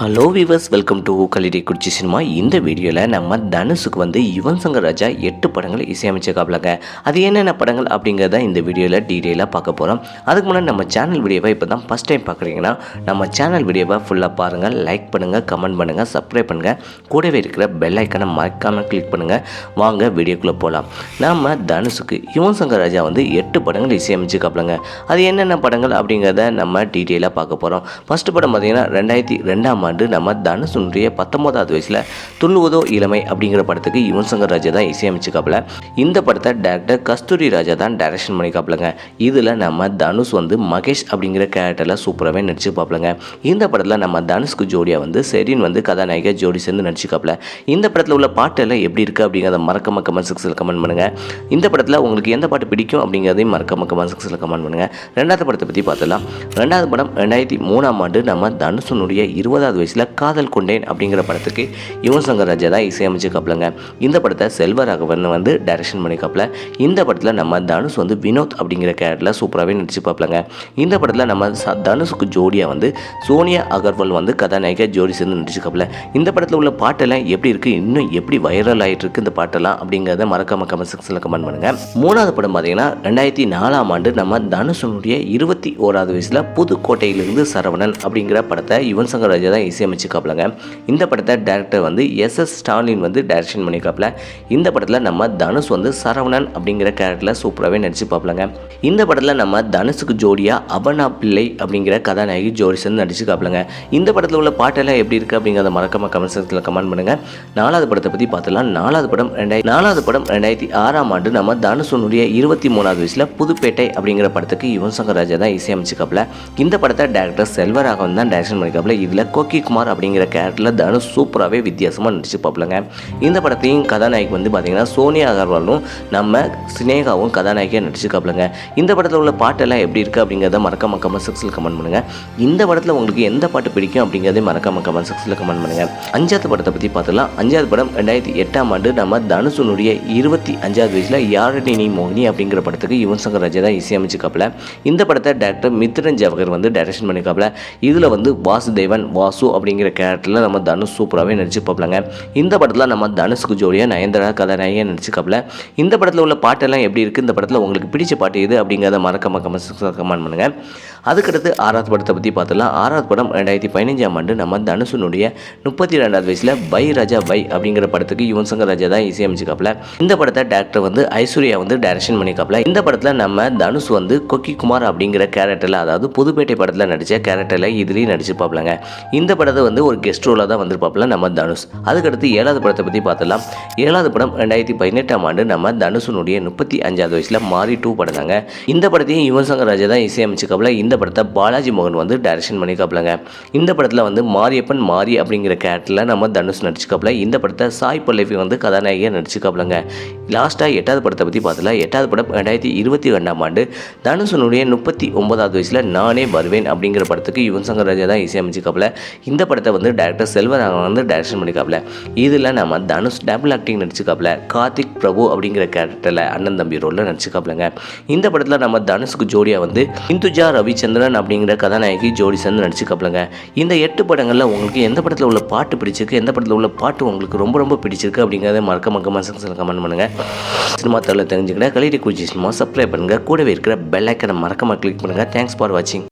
Hello viewers welcome to கலிடி குடிச்சி cinema இந்த வீடியோவில் நம்ம தனுஷுக்கு வந்து யுவன் சங்கர் ராஜா எட்டு படங்கள் இசையமைச்சிருக்காப்லங்க. அது என்னென்ன படங்கள் அப்படிங்கிறத இந்த வீடியோவில் டீட்டெயிலாக பார்க்க போகிறோம் அதுக்கு முன்னாடி நம்ம சேனல் வீடியோவை இப்போ தான் ஃபஸ்ட் டைம் பார்க்குறீங்கன்னா நம்ம சேனல் வீடியோவை ஃபுல்லாக பாருங்கள் லைக் பண்ணுங்கள் கமெண்ட் பண்ணுங்கள் சப்ஸ்கிரைப் பண்ணுங்கள் கூடவே இருக்கிற பெல் ஐக்கனை மறக்காமல் கிளிக் பண்ணுங்கள் வாங்க வீடியோக்குள்ளே போகலாம் நம்ம தனுஷுக்கு யுவன் சங்கர் ராஜா வந்து எட்டு படங்கள் இசையமைச்சிருக்காப்லங்க. அது என்னென்ன படங்கள் அப்படிங்கிறத நம்ம டீட்டெயிலாக பார்க்க போகிறோம் ஃபஸ்ட்டு படம் பார்த்தீங்கன்னா ரெண்டாயிரத்தி ரெண்டாம் ஆண்டு நம்ம தனுஷனுடைய பத்தொன்பதாவது வயசில் துள்ளுவதோ இளமை அப்படிங்கிற படத்துக்கு யுவன் சங்கர் ராஜா தான் இசையமைச்சிக்காப்புல இந்த படத்தை டேரக்டர் கஸ்தூரி ராஜா தான் டைரக்ஷன் பண்ணிக்காப்புலங்க இதில் நம்ம தனுஷ் வந்து மகேஷ் அப்படிங்கிற கேரக்டரில் சூப்பராகவே நடிச்சுப்பாப்புலங்க இந்த படத்தில் நம்ம தனுஷ்க்கு ஜோடியாக வந்து செரின் வந்து கதாநாயகர் ஜோடி சேர்ந்து நடிச்சுக்காப்புல இந்த படத்தில் உள்ள பாட்டெல்லாம் எப்படி இருக்குது அப்படிங்கிறத மறக்காம கமெண்ட் செக்ஷனில் கமெண்ட் பண்ணுங்கள் இந்த படத்தில் உங்களுக்கு எந்த பாட்டு பிடிக்கும் அப்படிங்கிறதையும் மறக்காம கமெண்ட் செக்ஷனில் கமெண்ட் பண்ணுங்கள் ரெண்டாவது படத்தை பற்றி பார்த்துலாம் ரெண்டாவது படம் ரெண்டாயிரத்தி மூணாம் ஆண்டு நம்ம தனுஷனுடைய இருபதாவது வயசில் காதல் கொண்டேன் அப்படிங்கிற படத்துக்கு யுவன் சங்கர் ராஜா தான் இசையமைச்சிருக்காப்புலங்க. இந்த படத்தை செல்வராகவன் வந்து டைரக்ஷன் பண்ணிக்காப்புல இந்த படத்தில் நம்ம தனுஷ் வந்து வினோத் அப்படிங்கிற கேரக்டரில் சூப்பராகவே நடிச்சுப்பாப்புலங்க இந்த படத்தில் நம்ம ச- தனுஷுக்கு ஜோடியாக வந்து சோனியா அகர்வால் வந்து கதாநாயகா ஜோடி சேர்ந்து நடிச்சுக்காப்புல இந்த படத்தில் உள்ள பாட்டெல்லாம் எப்படி இருக்குது இன்னும் எப்படி வைரல் ஆகிட்டு இருக்கு இந்த பாட்டெல்லாம் அப்படிங்கிறத மறக்காம கமெண்ட் செக்ஷனில் கமெண்ட் பண்ணுங்கள் மூணாவது படம் பார்த்தீங்கன்னா ரெண்டாயிரத்தி நாலாம் ஆண்டு நம்ம தனுஷனுடைய இருபத்தி ஓராவது வயசில் புதுக்கோட்டையிலிருந்து சரவணன் அப்படிங்கிற படத்தை யுவன் சங்கர் ராஜா தான் இசையமைச்சிருக்காப்புலங்க இந்த படத்தை டேரக்டர் வந்து எஸ் எஸ் ஸ்டாலின் வந்து டைரக்ஷன் பண்ணிக்காப்புல இந்த படத்தில் நம்ம தனுஷ் வந்து சரவணன் அப்படிங்கிற கேரக்டரில் சூப்பராகவே நடிச்சுப்பாப்புலங்க இந்த படத்தில் நம்ம தனுஷுக்கு ஜோடியாக அபனா பிள்ளை அப்படிங்கிற கதாநாயகி ஜோடி சேர்ந்து நடிச்சுக்காப்புலங்க இந்த படத்தில் உள்ள பாட்டெல்லாம் எப்படி இருக்குது அப்படிங்கிறத மறக்காம கமெண்ட் செக்ஷனில் கமெண்ட் பண்ணுங்கள் நாலாவது படத்தை பற்றி பார்த்துலாம் நாலாவது படம் ரெண்டாயிரத்தி நாலாவது படம் ரெண்டாயிரத்தி ஆறாம் ஆண்டு நம்ம தனுஷனுடைய இருபத்தி மூணாவது வயசில் புதுப்பேட்டை அப்படிங்கிற படத்துக்கு யுவன் சங்கர் ராஜா தான் இசையமைச்சிக்காப்புல இந்த படத்தை டேரக்டர் செல்வராகவன் தான் டைரக்ஷன் பண்ணிக்காப்புல இதில் கோக்கி குமார் அப்படிங்கிற கேரக்டரில் தனுஷ் சூப்பராகவே வித்தியாசமாக நடிச்சுப்பாப்புலங்க இந்த படத்தையும் கதாநாயகி வந்து பார்த்தீங்கன்னா சோனியா அகர்வாலும் நம்ம சினேகாவும் கதாநாயகியாக நடிச்சுக்காப்புலங்க இந்த படத்தில் உள்ள பாட்டெல்லாம் எப்படி இருக்குது அப்படிங்கிறத மறக்காம கமெண்ட் செக்ஸில் கமெண்ட் பண்ணுங்கள் இந்த படத்தில் உங்களுக்கு எந்த பாட்டு பிடிக்கும் அப்படிங்கிறதே மறக்காம கமெண்ட் செக்ஸில் கமெண்ட் பண்ணுங்கள் அஞ்சாவது படத்தை பற்றி பார்த்துலாம் அஞ்சாவது படம் ரெண்டாயிரத்தி எட்டாம் ஆண்டு நம்ம தனுஷனுடைய இருபத்தி அஞ்சாவது வயசில் யாரடி நீ மோகினி அப்படிங்கிற படத்துக்கு யுவன் சங்கர் ராஜா தான் இசையமைச்சிக்காப்புல இந்த படத்தை டேரக்டர் மித்ரன் ஜவஹர் வந்து டைரக்ஷன் பண்ணிக்காப்புல இதில் வந்து வாசுதேவன் வாசு அப்படிங்கிற கேரக்டரில் நம்ம தனுஷ் சூப்பராகவே நடிச்சு நடிச்சுப்பாப்புலங்க இந்த படத்தில் நம்ம தனுஷ்க்கு ஜோடியாக நயன்தாரா கதாநாயகியாக நடிச்சுக்காப்புல இந்த படத்தில் உள்ள பாட்டெல்லாம் எப்படி இருக்குது இந்த படத்தில் உங்களுக்கு பிடிச்ச பாட்டு எது அப்படிங்கிறத மறக்காம கமெண்ட் கமெண்ட் பண்ணுங்கள் அதுக்கடுத்து ஆறாவது படத்தை பற்றி பார்த்துலாம் ஆறாவது படம் ரெண்டாயிரத்தி பதினஞ்சாம் ஆண்டு நம்ம தனுஷனுடைய முப்பத்தி ரெண்டாவது வயசில் பை ராஜா பை அப்படிங்கிற படத்துக்கு யுவன் சங்கர் ராஜா தான் இசையமைச்சிக்காப்புல இந்த படத்தை டேரக்டர் வந்து ஐஸ்வர்யா வந்து டைரக்ஷன் பண்ணிக்காப்புல இந்த படத்தில் நம்ம தனுஷ் வந்து கொக்கி குமார் அப்படிங்கிற கேரக்டரில் அதாவது புதுப்பேட்டை படத்தில் நடித்த கேரக்டரில் இதுலேயும் நடிச்சுப்பாப்புலங்க இந்த இந்த படத்தை வந்து ஒரு கெஸ்ட் ரோலாக தான் வந்திருப்பாப்புல நம்ம தனுஷ். அதுக்கடுத்து ஏழாவது படத்தை பற்றி பார்த்தலாம் ஏழாவது படம் ரெண்டாயிரத்தி பதினெட்டாம் ஆண்டு நம்ம தனுஷனுடைய முப்பத்தி அஞ்சாவது வயசில் மாரி டூ படம் தாங்க. இந்த படத்தையும் யுவன் சங்கர் ராஜா தான் இசையமைச்சிக்காப்புல இந்த படத்தை பாலாஜி மோகன் வந்து டைரக்ஷன் பண்ணிக்காப்புலங்க இந்த படத்தில் வந்து மாரியப்பன் மாரி அப்படிங்கிற கேரக்டரில் நம்ம தனுஷ் நடிச்சுக்காப்புல இந்த படத்தை சாய் பல்லவி வந்து கதாநாயகியாக நடிச்சுக்காப்புலங்க லாஸ்ட்டாக எட்டாவது படத்தை பற்றி பார்த்தல எட்டாவது படம் ரெண்டாயிரத்தி இருபத்தி ரெண்டாம் ஆண்டு. தனுஷனுடைய முப்பத்தி ஒன்பதாவது வயசில் நானே வருவேன் அப்படிங்கிற படத்துக்கு யுவன் சங்கர் ராஜா தான் இசையமைச்சிக்காப்புல இந்த படத்தை வந்து டேரக்டர் செல்வராகவன் வந்து டைரக்ஷன் பண்ணிக்காப்புல இதில் நம்ம தனுஷ் டபுள் ஆக்டிங் நடிச்சுக்காப்புல கார்த்திக் பிரபு அப்படிங்கிற கேரக்டரில் அண்ணன் தம்பி ரோலில் நடிச்சுக்காப்புலங்க இந்த படத்தில் நம்ம தனுஷ்க்கு ஜோடியாக வந்து இந்துஜா ரவிச்சந்திரன் அப்படிங்கிற கதாநாயகி ஜோடி சேர்ந்து நடிச்சுக்காப்புலங்க இந்த எட்டு படங்களில் உங்களுக்கு எந்த படத்தில் உள்ள பாட்டு பிடிச்சிருக்கு? எந்த படத்தில் உள்ள பாட்டு உங்களுக்கு ரொம்ப ரொம்ப பிடிச்சிருக்கு? அப்படிங்கிறத மறக்க கமெண்ட் செக்ஷனில் கமெண்ட் பண்ணுங்கள் சினிமா தவிர தெரிஞ்சுக்கிட்ட கலிடி குச்சி சினிமா சப்ஸ்கிரைப் பண்ணுங்கள் கூடவே இருக்கிற பெல் ஐக்கனை மறக்காமல் கிளிக் பண்ணுங்கள் தேங்க்ஸ் ஃபார் வாட்சிங்